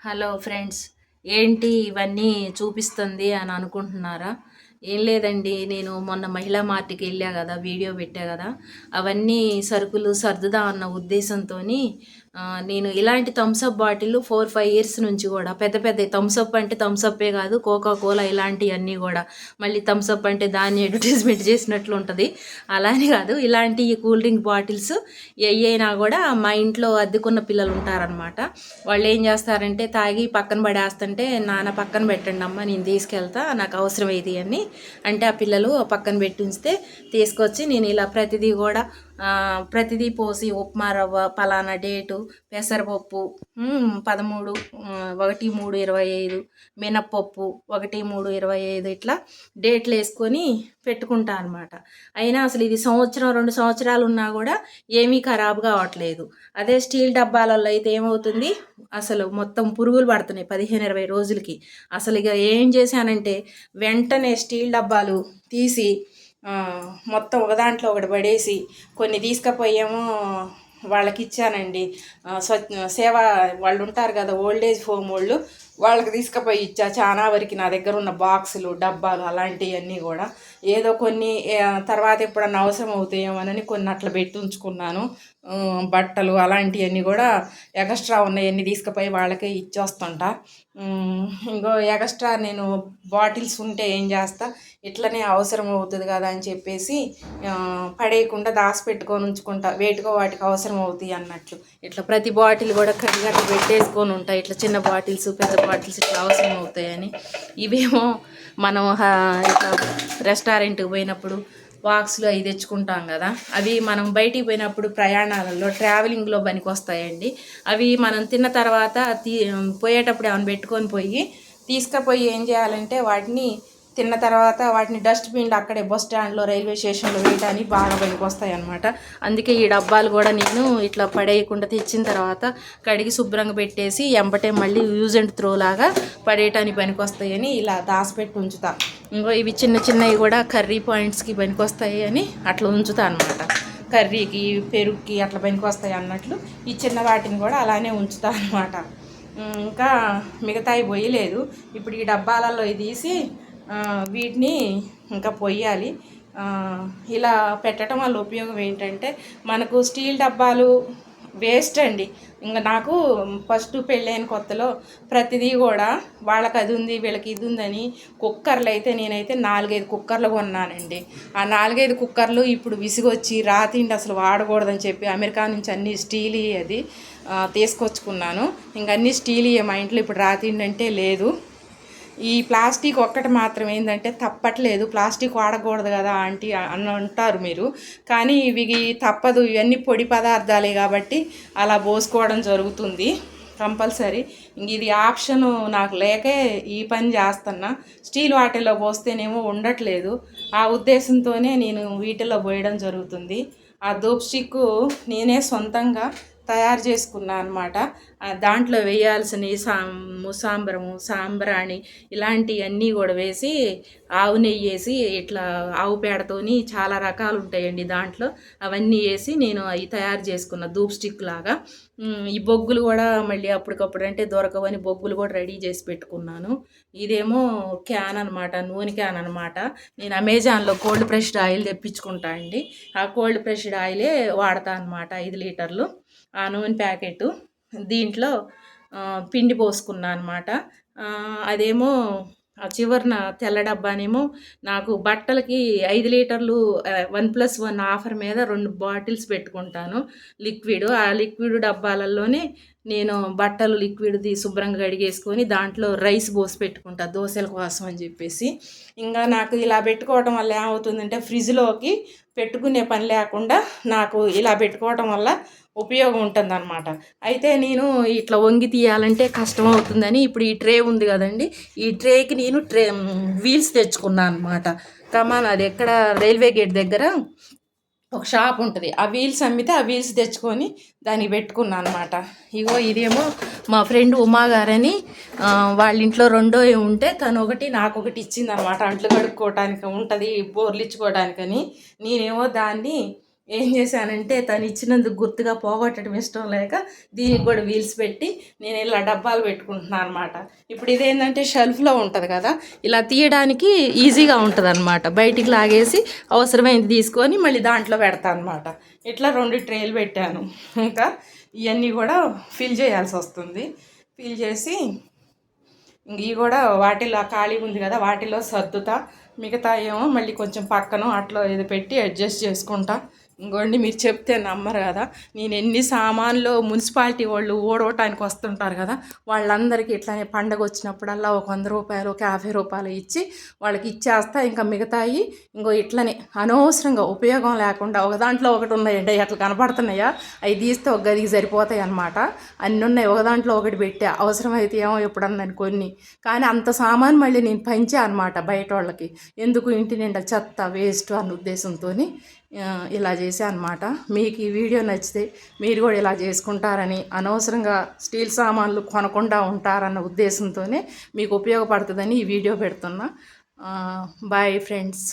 Hello friends ఏంటి ఇవన్నీ చూపిస్తుంది అని అనుకుంటున్నారా? ఏం లేదండి నేను మొన్న మహిళా మార్ట్కి వెళ్ళా కదా వీడియో పెట్టా కదా. అవన్నీ సరుకులు సర్దుదా అన్న ఉద్దేశంతో నేను ఇలాంటి Thums Up bottle four five years నుంచి కూడా పెద్ద పెద్ద థమ్స్అప్ అంటే థమ్స్అప్పే కాదు కోకా కోలా ఇలాంటివన్నీ కూడా. మళ్ళీ థమ్స్అప్ అంటే దాన్ని అడ్వర్టైజ్మెంట్ చేసినట్లు ఉంటుంది. అలానే కాదు ఇలాంటి కూల్ డ్రింక్ బాటిల్స్ అయినా కూడా మా ఇంట్లో అద్దెకున్న పిల్లలు ఉంటారనమాట వాళ్ళు ఏం చేస్తారంటే తాగి పక్కన పడేస్తుంటే నాన్న పక్కన పెట్టండి అమ్మ నేను తీసుకెళ్తా నాకు అవసరం ఇది అని. అంటే ఆ పిల్లలు పక్కన పెట్టి ఉంచితే తీసుకొచ్చి నేను ఇలా ప్రతిదీ కూడా ప్రతిదీ పోసి ఉప్మా రవ్వ పలానా డేటు పెసరపప్పు పదమూడు ఒకటి మూడు ఇరవై ఐదు మినప్పప్పు ఒకటి మూడు ఇరవై ఐదు ఇట్లా డేట్లు వేసుకొని పెట్టుకుంటా అనమాట అయినా అసలు ఇది సంవత్సరం రెండు సంవత్సరాలు ఉన్నా కూడా ఏమీ ఖరాబ్ కావట్లేదు. అదే స్టీల్ డబ్బాలలో అయితే ఏమవుతుంది? అసలు మొత్తం పురుగులు పడుతున్నాయి పదిహేను ఇరవై రోజులకి. అసలు ఇక ఏం చేశానంటే వెంటనే స్టీల్ డబ్బాలు తీసి మొత్తం ఒక దాంట్లో ఒకటి పడేసి కొన్ని తీసుకుపోయేమో వాళ్ళకి ఇచ్చానండి స్వ సేవ వాళ్ళు ఉంటారు కదా ఓల్డ్ ఏజ్ హోమ్ వాళ్ళు వాళ్ళకి తీసుకుపోయి ఇచ్చా. చాలా వరకు నా దగ్గర ఉన్న బాక్సులు డబ్బాలు అలాంటివన్నీ కూడా ఏదో కొన్ని తర్వాత ఎప్పుడన్నా అవసరం అవుతాయేమోనని కొన్ని అట్లా పెట్టి ఉంచుకున్నాను. బట్టలు అలాంటివన్నీ కూడా ఎక్స్ట్రా ఉన్నాయన్నీ తీసుకుపోయి వాళ్ళకే ఇచ్చేస్తుంటా. ఇంకో ఎక్స్ట్రా నేను బాటిల్స్ ఉంటే ఏం చేస్తా? ఇట్లనే అవసరం అవుతుంది కదా అని చెప్పేసి పడేయకుండా దాచిపెట్టుకొని ఉంచుకుంటా. వేటికో వాటికి అవసరం అవుతాయి అన్నట్లు. ఇట్లా ప్రతి బాటిల్ కూడా కడిగట్టు పెట్టేసుకొని ఉంటాయి ఇట్లా చిన్న బాటిల్స్ పెద్ద బాటిల్స్ ఇట్లా అవసరం అవుతాయని. ఇవేమో మనం ఇట్లా రెస్టారెంట్కి పోయినప్పుడు బాక్స్లు అవి తెచ్చుకుంటాం కదా. అవి మనం బయటికి పోయినప్పుడు ప్రయాణాలలో ట్రావెలింగ్లో పనికి వస్తాయండి అవి మనం తిన్న తర్వాత తీ పోయేటప్పుడు ఏమైనా పెట్టుకొని పోయి తీసుకుపోయి ఏం చేయాలంటే వాటిని తిన్న తర్వాత వాటిని డస్ట్బిన్లు అక్కడే బస్ స్టాండ్లో రైల్వే స్టేషన్లో వేయడానికి బాగా పనికి వస్తాయి అనమాట అందుకే ఈ డబ్బాలు కూడా నేను ఇట్లా పడేయకుండా తెచ్చిన తర్వాత కడిగి శుభ్రంగా పెట్టేసి ఎంబటే మళ్ళీ యూజ్ అండ్ త్రో లాగా పడేయటానికి పనికొస్తాయని ఇలా దాచిపెట్టి ఉంచుతా. ఇంకో ఇవి చిన్న చిన్నవి కూడా కర్రీ పాయింట్స్కి పనికి వస్తాయి అని అట్లా ఉంచుతా అనమాట కర్రీకి పెరుగుకి అట్లా పనికి వస్తాయి అన్నట్లు ఈ చిన్న వాటిని కూడా అలానే ఉంచుతా అనమాట ఇంకా మిగతాయి పోయలేదు. ఇప్పుడు ఈ డబ్బాలలో తీసి వీటిని ఇంకా పొయ్యాలి. ఇలా పెట్టడం వల్ల ఉపయోగం ఏంటంటే మనకు స్టీల్ డబ్బాలు వేస్ట్ అండి. ఇంకా నాకు ఫస్ట్ పెళ్ళైన కొత్తలో ప్రతిదీ కూడా వాళ్ళకి అది ఉంది వీళ్ళకి ఇది ఉందని కుక్కర్లు అయితే నేనైతే నాలుగైదు కుక్కర్లు కొన్నానండి. ఆ నాలుగైదు కుక్కర్లు ఇప్పుడు విసిగొచ్చి రాతిండి అసలు వాడకూడదని చెప్పి అమెరికా నుంచి అన్ని స్టీల్ అది తీసుకొచ్చుకున్నాను. ఇంక అన్ని స్టీల్ మా ఇంట్లో ఇప్పుడు రాతిండి అంటే లేదు. ఈ ప్లాస్టిక్ ఒక్కటి మాత్రం ఏంటంటే తప్పట్లేదు. ప్లాస్టిక్ వాడకూడదు కదా ఆంటీ అని అంటారు మీరు. కానీ ఇవి తప్పదు. ఇవన్నీ పొడి పదార్థాలే కాబట్టి అలా పోసుకోవడం జరుగుతుంది కంపల్సరీ. ఇది ఆప్షన్ నాకు లేకే ఈ పని చేస్తున్నా. స్టీల్ వాటిల్లో పోస్తేనేమో ఉండట్లేదు. ఆ ఉద్దేశంతోనే నేను వీటిలో పోయడం జరుగుతుంది. ఆ దూప్ స్టిక్ నేనే సొంతంగా తయారు చేసుకున్నా అనమాట దాంట్లో వేయాల్సిన సాం ముసాంబరము సాంబ్రాణి ఇలాంటివన్నీ కూడా వేసి ఆవు నెయ్యి వేసి ఇట్లా ఆవు పేడతోని చాలా రకాలు ఉంటాయండి దాంట్లో. అవన్నీ వేసి నేను అవి తయారు చేసుకున్న ధూప్ స్టిక్ లాగా. ఈ బొగ్గులు కూడా మళ్ళీ అప్పటికప్పుడు అంటే దొరకవని బొగ్గులు కూడా రెడీ చేసి పెట్టుకున్నాను. ఇదేమో క్యాన్ అనమాట నూనె క్యాన్ అనమాట నేను అమెజాన్లో కోల్డ్ ప్రెస్డ్ ఆయిల్ తెప్పించుకుంటా అండి. ఆ కోల్డ్ ప్రెస్డ్ ఆయిలే వాడతా అనమాట ఐదు లీటర్లు. ఆ నూనె ప్యాకెట్ దీంట్లో పిండి పోసుకున్నా అనమాట అదేమో ఆ చివరిన తెల్ల డబ్బానేమో నాకు బట్టలకి ఐదు లీటర్లు వన్ ప్లస్ వన్ ఆఫర్ మీద రెండు బాటిల్స్ పెట్టుకుంటాను. లిక్విడ్ ఆ లిక్విడ్ డబ్బాలలోనే నేను బట్టలు లిక్విడ్ది శుభ్రంగా కడిగేసుకొని దాంట్లో రైస్ పోసి పెట్టుకుంటా దోశల కోసం అని చెప్పేసి. ఇంకా నాకు ఇలా పెట్టుకోవడం వల్ల ఏమవుతుందంటే ఫ్రిడ్జ్లోకి పెట్టుకునే పని లేకుండా నాకు ఇలా పెట్టుకోవడం వల్ల ఉపయోగం ఉంటుందన్నమాట. అయితే నేను ఇట్లా వంగి తీయాలంటే కష్టం అవుతుందని ఇప్పుడు ఈ ట్రే ఉంది కదండి ఈ ట్రేకి నేను ట్రే వీల్స్ తెచ్చుకున్నాను అనమాట కమాన్ అది ఎక్కడ రైల్వే గేట్ దగ్గర ఒక షాప్ ఉంటుంది. ఆ వీల్స్ అమ్మితే ఆ వీల్స్ తెచ్చుకొని దానికి పెట్టుకున్నాను అనమాట ఇగో ఇదేమో మా ఫ్రెండ్ ఉమా గారని వాళ్ళ ఇంట్లో రెండో ఉంటే తను ఒకటి నాకు ఒకటి ఇచ్చింది అనమాట అంట్లు కడుక్కోవటానికి ఉంటుంది బోర్లు ఇచ్చుకోవడానికని నేనేమో దాన్ని ఏం చేశానంటే తను ఇచ్చినందుకు గుర్తుగా పోగొట్టడం ఇష్టం లేక దీనికి కూడా వీల్స్ పెట్టి నేను ఇలా డబ్బాలు పెట్టుకుంటున్నాను అనమాట ఇప్పుడు ఇదేంటంటే షెల్ఫ్లో ఉంటుంది కదా ఇలా తీయడానికి ఈజీగా ఉంటుంది అనమాట బయటికి లాగేసి అవసరమైంది తీసుకొని మళ్ళీ దాంట్లో పెడతాను అనమాట ఇట్లా రెండు ట్రేలు పెట్టాను. ఇంకా ఇవన్నీ కూడా ఫిల్ చేయాల్సి వస్తుంది. ఫిల్ చేసి ఇవి కూడా వాటిలో ఖాళీ ఉంది కదా వాటిలో సర్దుతా. మిగతా ఏమో మళ్ళీ కొంచెం పక్కన అట్లా ఇది పెట్టి అడ్జస్ట్ చేసుకుంటా. ఇంకోండి మీరు చెప్తే నమ్మరు కదా. నేను ఎన్ని సామాన్లు మున్సిపాలిటీ వాళ్ళు ఓడవటానికి వస్తుంటారు కదా. వాళ్ళందరికీ ఇట్లానే పండగ వచ్చినప్పుడల్లా ఒక వంద రూపాయలు ఒక యాభై రూపాయలు ఇచ్చి వాళ్ళకి ఇచ్చేస్తా ఇంకా మిగతాయి ఇంకో ఇట్లనే. అనవసరంగా ఉపయోగం లేకుండా ఒక దాంట్లో ఒకటి ఉన్నాయండి అట్లా కనపడుతున్నాయా? అవి తీస్తే ఒక గదికి సరిపోతాయి అన్నమాట. అన్నీ ఉన్నాయి ఒక దాంట్లో ఒకటి పెట్టా. అవసరమైతే ఏమో ఎప్పుడన్నా కొన్ని. కానీ అంత సామాన్ మళ్ళీ నేను పంచా అనమాట బయట వాళ్ళకి. ఎందుకు ఇంటి నిండా చెత్త వేస్ట్ అన్న ఉద్దేశంతో ఇలా చేసా అనమాట మీకు ఈ వీడియో నచ్చితే మీరు కూడా ఇలా చేసుకుంటారని అనవసరంగా స్టీల్ సామాన్లు కొనకుండా ఉంటారన్న ఉద్దేశంతోనే మీకు ఉపయోగపడుతుందని ఈ వీడియో పెడుతున్నా. Bye friends